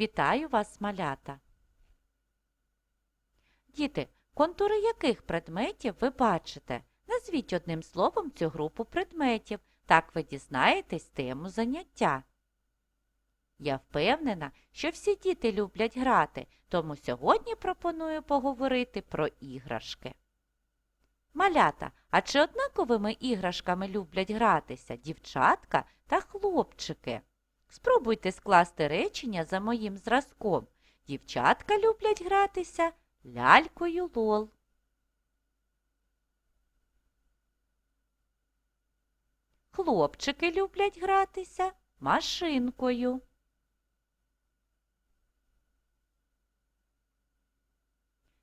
Вітаю вас, малята! Діти, контури яких предметів ви бачите? Назвіть одним словом цю групу предметів. Так ви дізнаєтесь тему заняття. Я впевнена, що всі діти люблять грати, тому сьогодні пропоную поговорити про іграшки. Малята, а чи однаковими іграшками люблять гратися дівчатка та хлопчики? Спробуйте скласти речення за моїм зразком. Дівчатка люблять гратися лялькою лол. Хлопчики люблять гратися машинкою.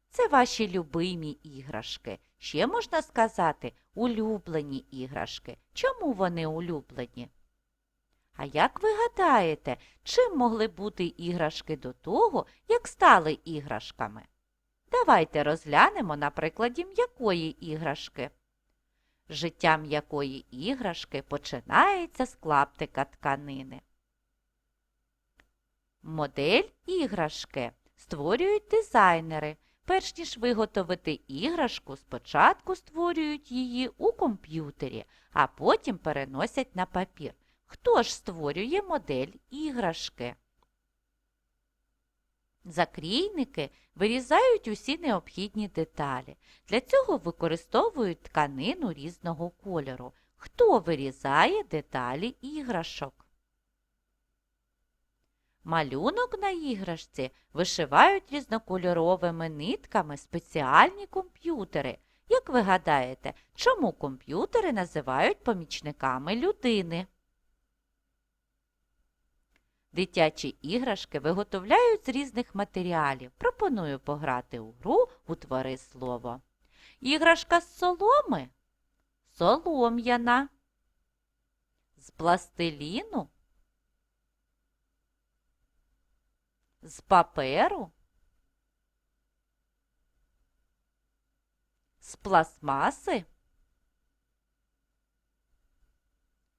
Це ваші любимі іграшки. Ще можна сказати улюблені іграшки. Чому вони улюблені? А як ви гадаєте, чим могли бути іграшки до того, як стали іграшками? Давайте розглянемо на прикладі м'якої іграшки. Життя м'якої іграшки починається з клаптика тканини. Модель іграшки створюють дизайнери. Перш ніж виготовити іграшку, спочатку створюють її у комп'ютері, а потім переносять на папір. Хто ж створює модель іграшки? Закрійники вирізають усі необхідні деталі. Для цього використовують тканину різного кольору. Хто вирізає деталі іграшок? Малюнок на іграшці вишивають різнокольоровими нитками спеціальні комп'ютери. Як ви гадаєте, чому комп'ютери називають помічниками людини? Дитячі іграшки виготовляють з різних матеріалів. Пропоную пограти у гру «Утвори слово». Іграшка з соломи солом'яна. З пластиліну з паперу, з пластмаси,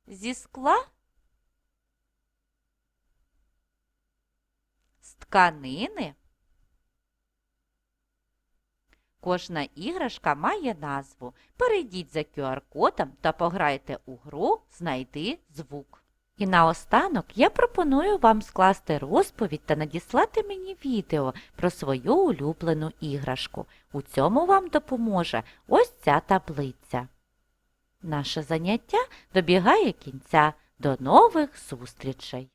зі скла, тканини. Кожна іграшка має назву. Перейдіть за QR-кодом та пограйте у гру Знайди звук. І наостанок я пропоную вам скласти розповідь та надіслати мені відео про свою улюблену іграшку. У цьому вам допоможе ось ця таблиця. Наше заняття добігає кінця. До нових зустрічей!